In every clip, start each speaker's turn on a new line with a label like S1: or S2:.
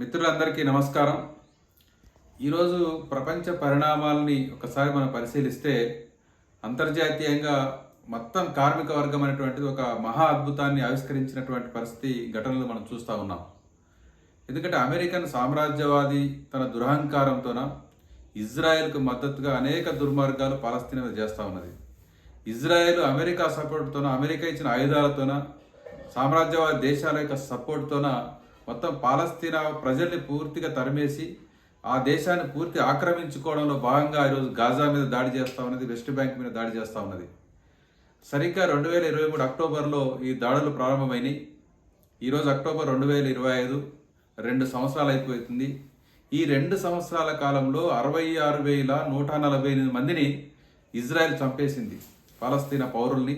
S1: మిత్రులందరికీ నమస్కారం. ఈరోజు ప్రపంచ పరిణామాలని ఒకసారి మనం పరిశీలిస్తే అంతర్జాతీయంగా మొత్తం కార్మిక వర్గం అనేటువంటిది ఒక మహా అద్భుతాన్ని ఆవిష్కరించినటువంటి పరిస్థితి ఘటనలు మనం చూస్తూ ఉన్నాం. ఎందుకంటే అమెరికన్ సామ్రాజ్యవాది తన దురహంకారంతోన ఇజ్రాయెల్కు మద్దతుగా అనేక దుర్మార్గాలు పాలస్తీన్ మీద చేస్తూ ఉన్నది. ఇజ్రాయెల్ అమెరికా సపోర్ట్తోన అమెరికా ఇచ్చిన ఆయుధాలతోన సామ్రాజ్యవాద దేశాల యొక్క సపోర్ట్తోన మొత్తం పాలస్తీనా ప్రజల్ని పూర్తిగా తరిమేసి ఆ దేశాన్ని పూర్తి ఆక్రమించుకోవడంలో భాగంగా ఈరోజు గాజా మీద దాడి చేస్తూ ఉన్నది వెస్ట్ బ్యాంక్ మీద దాడి చేస్తూ ఉన్నది. సరిగ్గా రెండు వేల ఇరవై మూడు అక్టోబర్లో ఈ దాడులు ప్రారంభమైనాయి. ఈరోజు అక్టోబర్ రెండు వేల ఇరవై ఐదు రెండు సంవత్సరాలు అయిపోతుంది. ఈ రెండు సంవత్సరాల కాలంలో అరవై ఆరు వేల నూట నలభై ఎనిమిది మందిని ఇజ్రాయెల్ చంపేసింది. పాలస్తీనా పౌరుల్ని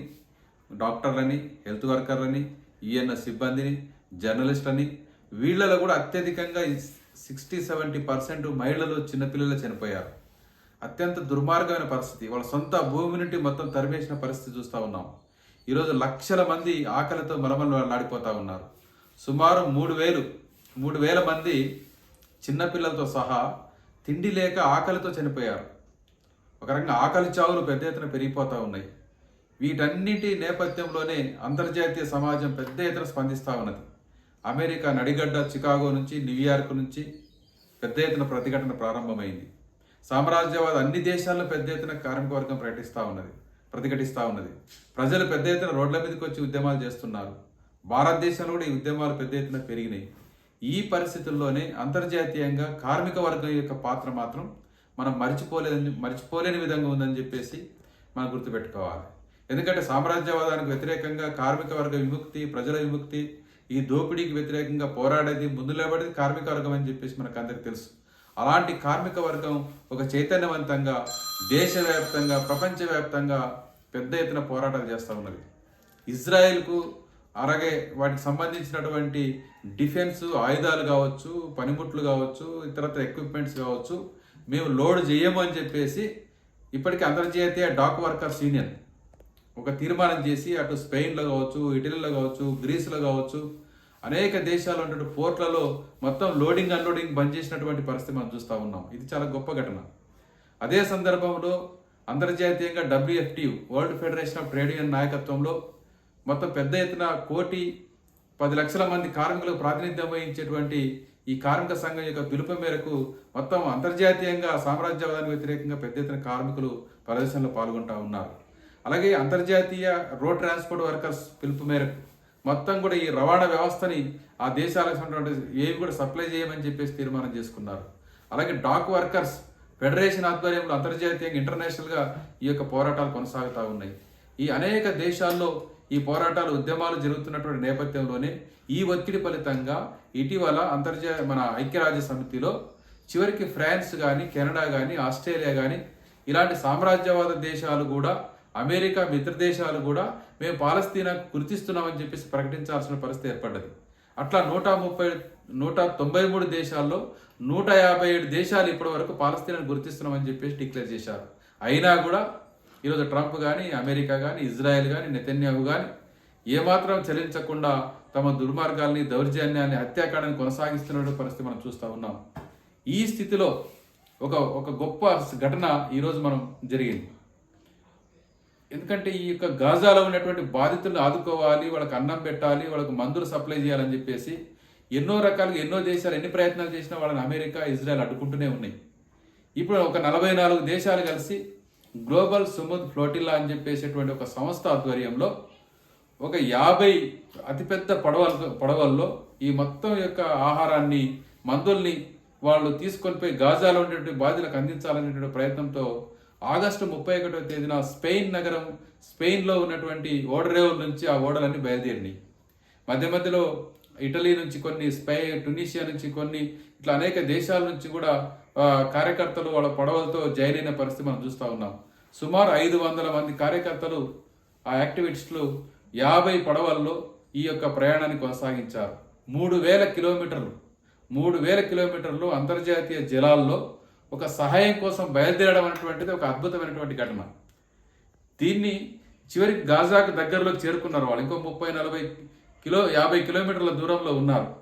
S1: డాక్టర్లని హెల్త్ వర్కర్లని ఈఎన్ఎస్ సిబ్బందిని జర్నలిస్టులని వీళ్ళలో కూడా అత్యధికంగా సిక్స్టీ సెవెంటీ పర్సెంట్ మహిళలు చిన్నపిల్లలు చనిపోయారు. అత్యంత దుర్మార్గమైన పరిస్థితి. వాళ్ళ సొంత భూమి నుండి మొత్తం తరిమేసిన పరిస్థితి చూస్తూ ఉన్నాం. ఈరోజు లక్షల మంది ఆకలితో మలమలాడిపోతా ఉన్నారు. సుమారు మూడు వేలు మూడు వేల మంది చిన్నపిల్లలతో సహా తిండి లేక ఆకలితో చనిపోయారు. ఒక రకంగా ఆకలి చావులు పెద్ద ఎత్తున పెరిగిపోతూ ఉన్నాయి. వీటన్నిటి నేపథ్యంలోనే అంతర్జాతీయ సమాజం పెద్ద ఎత్తున స్పందిస్తూ ఉన్నది. అమెరికా నడిగడ్డ చికాగో నుంచి న్యూయార్క్ నుంచి పెద్ద ఎత్తున ప్రతిఘటన ప్రారంభమైంది. సామ్రాజ్యవాద అన్ని దేశాల్లో పెద్ద ఎత్తున కార్మిక వర్గం ప్రకటిస్తూ ఉన్నది ప్రతిఘటిస్తూ ఉన్నది. ప్రజలు పెద్ద ఎత్తున రోడ్ల మీదకి వచ్చి ఉద్యమాలు చేస్తున్నారు. భారతదేశంలో కూడా ఈ ఉద్యమాలు పెద్ద ఎత్తున పెరిగినాయి. ఈ పరిస్థితుల్లోనే అంతర్జాతీయంగా కార్మిక వర్గం యొక్క పాత్ర మాత్రం మనం మరిచిపోలేదని మరిచిపోలేని విధంగా ఉందని చెప్పేసి మనం గుర్తుపెట్టుకోవాలి. ఎందుకంటే సామ్రాజ్యవాదానికి వ్యతిరేకంగా కార్మిక వర్గ విముక్తి ప్రజల విముక్తి ఈ దోపిడీకి వ్యతిరేకంగా పోరాడేది ముందు లేబడేది కార్మిక వర్గం అని చెప్పేసి మనకు అందరికి తెలుసు. అలాంటి కార్మిక వర్గం ఒక చైతన్యవంతంగా దేశవ్యాప్తంగా ప్రపంచవ్యాప్తంగా పెద్ద ఎత్తున పోరాటాలు చేస్తూ ఉన్నది. ఇజ్రాయెల్కు అలాగే వాటికి సంబంధించినటువంటి డిఫెన్స్ ఆయుధాలు కావచ్చు పనిముట్లు కావచ్చు ఇతరత్ర ఎక్విప్మెంట్స్ కావచ్చు మేము లోడ్ చేయము అని చెప్పేసి ఇప్పటికీ అంతర్జాతీయ డాక్ వర్కర్స్ యూనియన్. ఒక తీర్మానం చేసి అటు స్పెయిన్లో కావచ్చు ఇటలీలో కావచ్చు గ్రీస్లో కావచ్చు అనేక దేశాలు ఉన్నటువంటి పోర్ట్లలో మొత్తం లోడింగ్ అన్లోడింగ్ బంద్ చేసినటువంటి పరిస్థితి మనం చూస్తూ ఉన్నాం. ఇది చాలా గొప్ప ఘటన. అదే సందర్భంలో అంతర్జాతీయంగా WFT world federation of trade union నాయకత్వంలో మొత్తం పెద్ద ఎత్తున కోటి పది లక్షల మంది కార్మికులకు ప్రాతినిధ్యం వహించేటువంటి ఈ కార్మిక సంఘం యొక్క పిలుపు మేరకు మొత్తం అంతర్జాతీయంగా సామ్రాజ్యవాదానికి వ్యతిరేకంగా పెద్ద ఎత్తున కార్మికులు ప్రదర్శనలో పాల్గొంటా ఉన్నారు. అలాగే అంతర్జాతీయ రోడ్ ట్రాన్స్పోర్ట్ వర్కర్స్ పిలుపు మేరకు మొత్తం కూడా ఈ రవాణా వ్యవస్థని ఆ దేశాలకు ఏవి కూడా సప్లై చేయమని చెప్పేసి తీర్మానం చేసుకున్నారు. అలాగే డాక్ వర్కర్స్ ఫెడరేషన్ ఆధ్వర్యంలో అంతర్జాతీయంగా ఇంటర్నేషనల్గా ఈ యొక్క పోరాటాలు కొనసాగుతూ ఉన్నాయి. ఈ అనేక దేశాల్లో ఈ పోరాటాలు ఉద్యమాలు జరుగుతున్నటువంటి నేపథ్యంలోనే ఈ ఒత్తిడి ఫలితంగా ఇటీవల అంతర్జా మన ఐక్యరాజ్య సమితిలో చివరికి ఫ్రాన్స్ కానీ కెనడా కానీ ఆస్ట్రేలియా కానీ ఇలాంటి సామ్రాజ్యవాద దేశాలు కూడా అమెరికా మిత్ర దేశాలు కూడా మేము పాలస్తీనాకు గుర్తిస్తున్నామని చెప్పేసి ప్రకటించాల్సిన పరిస్థితి ఏర్పడ్డది. అట్లా నూట ముప్పై నూట తొంభై మూడు దేశాల్లో నూట యాభై ఏడు దేశాలు ఇప్పటి వరకు పాలస్తీనాను గుర్తిస్తున్నామని చెప్పేసి డిక్లేర్ చేశారు. అయినా కూడా ఈరోజు ట్రంప్ కానీ అమెరికా కానీ ఇజ్రాయెల్ కానీ నెతన్యాహు కానీ ఏమాత్రం చలించకుండా తమ దుర్మార్గాల్ని దౌర్జన్యాన్ని హత్యాకాండాన్ని కొనసాగిస్తున్న పరిస్థితి మనం చూస్తూ ఉన్నాం. ఈ స్థితిలో ఒక ఒక గొప్ప ఘటన ఈరోజు మనం జరిగింది. ఎందుకంటే ఈ యొక్క గాజాలో ఉన్నటువంటి బాధితులను ఆదుకోవాలి వాళ్ళకి అన్నం పెట్టాలి వాళ్ళకి మందులు సప్లై చేయాలని చెప్పేసి ఎన్నో రకాలుగా ఎన్నో దేశాలు ఎన్ని ప్రయత్నాలు చేసినా వాళ్ళని అమెరికా ఇజ్రాయెల్ అడ్డుకుంటూనే ఉన్నాయి. ఇప్పుడు ఒక నలభై నాలుగు దేశాలు కలిసి గ్లోబల్ సుముద్ ఫ్లోటిల్లా అని చెప్పేసేటువంటి ఒక సంస్థ ఆధ్వర్యంలో ఒక యాభై అతిపెద్ద పడవల పడవల్లో ఈ మొత్తం యొక్క ఆహారాన్ని మందుల్ని వాళ్ళు తీసుకొని పోయి గాజాలో ఉండేటువంటి బాధితులకు అందించాలనేటువంటి ప్రయత్నంతో ఆగస్టు ముప్పై ఒకటో తేదీన స్పెయిన్ నగరం స్పెయిన్లో ఉన్నటువంటి ఓడరేవుల నుంచి ఆ ఓడలన్నీ బయలుదేరినాయి. మధ్య మధ్యలో ఇటలీ నుంచి కొన్ని స్పై టునీషియా నుంచి కొన్ని ఇట్లా అనేక దేశాల నుంచి కూడా కార్యకర్తలు వాళ్ళ పడవలతో జైలైన పరిస్థితి మనం చూస్తూ ఉన్నాం. సుమారు ఐదు వందల మంది కార్యకర్తలు ఆ యాక్టివిస్టులు యాభై పడవల్లో ఈ యొక్క ప్రయాణాన్ని కొనసాగించారు. మూడు వేల కిలోమీటర్లు. మూడు వేల కిలోమీటర్లు అంతర్జాతీయ జలాల్లో ఒక సహాయం కోసం బయలుదేరడం అనేటువంటిది ఒక అద్భుతమైనటువంటి ఘటన. దీన్ని చివరికి గాజాకు దగ్గరలోకి చేరుకున్నారు వాళ్ళు. ఇంకో ముప్పై నలభై కిలో యాభై కిలోమీటర్ల దూరంలో ఉన్నారు.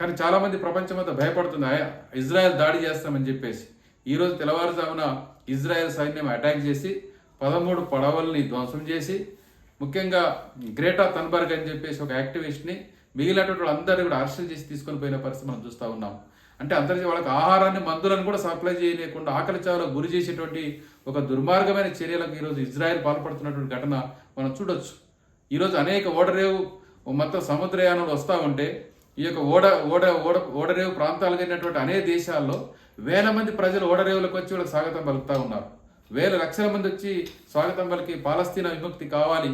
S1: కానీ చాలామంది ప్రపంచం అంతా భయపడుతుంది. "ఆయా, ఇజ్రాయెల్ దాడి చేస్తామని చెప్పేసి. ఈరోజు తెల్లవారుజామున ఇజ్రాయెల్ సైన్యం అటాక్ చేసి పదమూడు పడవల్ని ధ్వంసం చేసి ముఖ్యంగా గ్రేటా తన్బర్గ్ అని చెప్పేసి ఒక యాక్టివిస్ట్ని మిగిలినటువంటి వాళ్ళందరినీ కూడా అరెస్ట్ చేసి తీసుకొని పోయిన పరిస్థితి మనం చూస్తూ ఉన్నాం. అంటే అంతర్జాతీయ వాళ్ళకి ఆహారాన్ని మందులను కూడా సప్లై చేయలేకుండా ఆకలి చావులకు గురి చేసేటువంటి ఒక దుర్మార్గమైన చర్యలకు ఈరోజు ఇజ్రాయెల్ పాల్పడుతున్నటువంటి ఘటన మనం చూడొచ్చు. ఈరోజు అనేక ఓడరేవు మొత్తం సముద్రయానాలు వస్తూ ఉంటే ఈ యొక్క ఓడ ఓడ ఓడ ఓడరేవు ప్రాంతాలు కలిగినటువంటి అనేక దేశాల్లో వేల మంది ప్రజలు ఓడరేవులకు వచ్చి వాళ్ళకి స్వాగతం పలుకుతూ ఉన్నారు. వేల లక్షల మంది వచ్చి స్వాగతం పలికి పాలస్తీనా విముక్తి కావాలి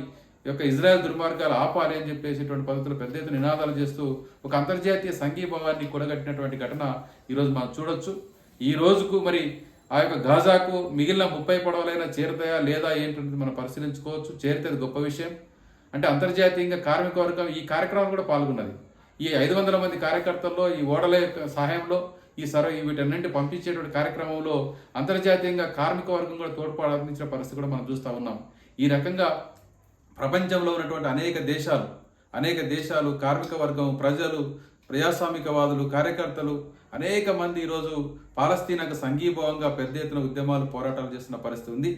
S1: యొక్క ఇజ్రాయెల్ దుర్మార్గాలు ఆపాలి అని చెప్పేసేటువంటి పద్ధతులు పెద్ద ఎత్తున నినాదాలు చేస్తూ ఒక అంతర్జాతీయ సంఘీభావాన్ని కూడగట్టినటువంటి ఘటన ఈరోజు మనం చూడొచ్చు. ఈ రోజుకు మరి ఆ యొక్క గాజాకు మిగిలిన ముప్పై పడవలైనా చేరుతాయా లేదా ఏంటనేది మనం పరిశీలించుకోవచ్చు. చేరితే అది గొప్ప విషయం. అంటే అంతర్జాతీయంగా కార్మిక వర్గం ఈ కార్యక్రమం కూడా పాల్గొన్నది. ఈ ఐదు వందల మంది కార్యకర్తల్లో ఈ ఓడల యొక్క సహాయంలో ఈ సర్వ వీటన్నింటి పంపించేటువంటి కార్యక్రమంలో అంతర్జాతీయంగా కార్మిక వర్గం కూడా తోడ్పాటు అందించిన పరిస్థితి కూడా మనం చూస్తూ ఉన్నాం. ఈ రకంగా ప్రపంచంలో ఉన్నటువంటి అనేక దేశాలు అనేక దేశాలు కార్మిక వర్గం ప్రజలు ప్రజాస్వామికవాదులు కార్యకర్తలు అనేక మంది ఈరోజు పాలస్తీనాకు సంఘీభావంగా పెద్ద ఎత్తున ఉద్యమాలు పోరాటాలు చేస్తున్న పరిస్థితి ఉంది.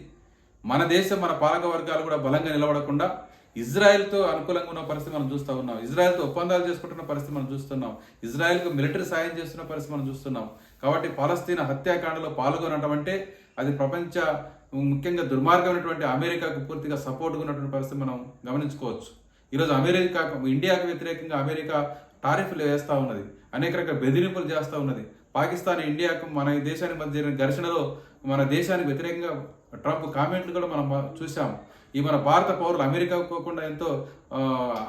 S1: మన దేశం మన పాలక వర్గాలు కూడా బలంగా నిలబడకుండా ఇజ్రాయెల్తో అనుకూలంగా ఉన్న పరిస్థితి మనం చూస్తూ ఉన్నాం. ఇజ్రాయెల్తో ఒప్పందాలు చేసుకుంటున్న పరిస్థితి మనం చూస్తున్నాం. ఇజ్రాయెల్కు మిలిటరీ సాయం చేస్తున్న పరిస్థితి మనం చూస్తున్నాం. కాబట్టి పాలస్తీనా హత్యాకాండలో పాల్గొనటం అంటే అది ప్రపంచ ముఖ్యంగా దుర్మార్గమైనటువంటి అమెరికాకు పూర్తిగా సపోర్ట్గా ఉన్నటువంటి పరిస్థితి మనం గమనించుకోవచ్చు. ఈరోజు అమెరికా ఇండియాకు వ్యతిరేకంగా అమెరికా టారిఫ్లు వేస్తూ ఉన్నది. అనేక రకాల బెదిరింపులు చేస్తూ ఉన్నది. పాకిస్తాన్ ఇండియాకు మన దేశానికి మధ్య జరిగిన ఘర్షణలో మన దేశానికి వ్యతిరేకంగా ట్రంప్ కామెంట్లు కూడా మనం చూసాము ఈ మన భారత పౌరులు అమెరికా పోకుండా ఎంతో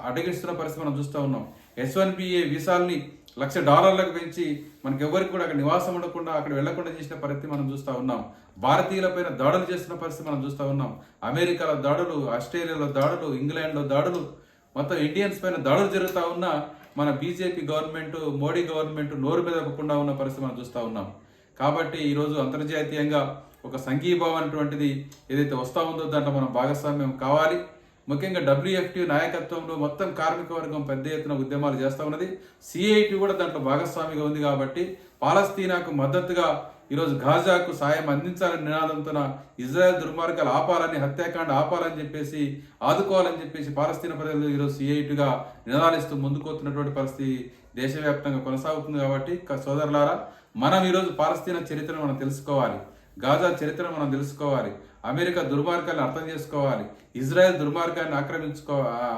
S1: అడ్డగిస్తున్న పరిస్థితి మనం చూస్తూ ఉన్నాం. ఎస్ వన్ బిఏ వీసాల్ని లక్ష డాలర్లకు పెంచి మనకి ఎవరికి కూడా అక్కడ నివాసం ఉండకుండా అక్కడ వెళ్ళకుండా చేసిన పరిస్థితి మనం చూస్తూ ఉన్నాం. భారతీయులపైన దాడులు చేస్తున్న పరిస్థితి మనం చూస్తూ ఉన్నాం. అమెరికాలో దాడులు ఆస్ట్రేలియాలో దాడులు ఇంగ్లాండ్లో దాడులు మొత్తం ఇండియన్స్ పైన దాడులు జరుగుతూ ఉన్నా మన బీజేపీ గవర్నమెంట్ మోడీ గవర్నమెంట్ నోరు మీద ఇవ్వకుండా ఉన్న పరిస్థితి మనం చూస్తూ ఉన్నాం. కాబట్టి ఈరోజు అంతర్జాతీయంగా ఒక సంఘీభావం అనేటువంటిది ఏదైతే వస్తూ ఉందో దాంట్లో మనం భాగస్వామ్యం కావాలి. ముఖ్యంగా డబ్ల్యూఎఫ్టీ నాయకత్వంలో మొత్తం కార్మిక వర్గం పెద్ద ఎత్తున ఉద్యమాలు చేస్తూ ఉన్నది. సిఐటి కూడా దాంట్లో భాగస్వామిగా ఉంది కాబట్టి పాలస్తీనాకు మద్దతుగా ఈరోజు గాజాకు సాయం అందించాలని నినాదంతో ఇజ్రాయెల్ దుర్మార్గాలు ఆపాలని హత్యాకాండ ఆపాలని చెప్పేసి ఆదుకోవాలని చెప్పేసి పాలస్తీనా ప్రజలు ఈరోజు సిఐటిగా నినాదాలిస్తూ ముందుకోతున్నటువంటి పరిస్థితి దేశవ్యాప్తంగా కొనసాగుతుంది కాబట్టి సోదరులారా మనం ఈరోజు పాలస్తీనా చరిత్రను మనం తెలుసుకోవాలి. గాజా చరిత్ర మనం తెలుసుకోవాలి. అమెరికా దుర్మార్గాన్ని అర్థం చేసుకోవాలి. ఇజ్రాయెల్ దుర్మార్గాన్ని ఆక్రమించుకో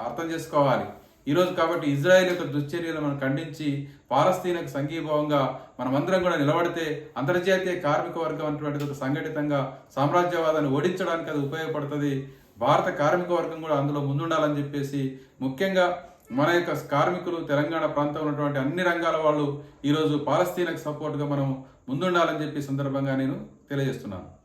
S1: అర్థం చేసుకోవాలి. ఈరోజు కాబట్టి ఇజ్రాయెల్ యొక్క దుశ్చర్యలు మనం ఖండించి పాలస్తీనకు సంఘీభావంగా మనమందరం కూడా నిలబడితే అంతర్జాతీయ కార్మిక వర్గం అటువంటి ఒక సంఘటితంగా సామ్రాజ్యవాదాన్ని ఓడించడానికి అది ఉపయోగపడుతుంది. భారత కార్మిక వర్గం కూడా అందులో ముందుండాలని చెప్పేసి ముఖ్యంగా మన యొక్క కార్మికులు తెలంగాణ ప్రాంతంలో ఉన్నటువంటి అన్ని రంగాల వాళ్ళు ఈరోజు పాలస్తీనకు సపోర్ట్గా మనం ముందుండాలని చెప్పి సందర్భంగా నేను తెలియజేస్తున్నాను.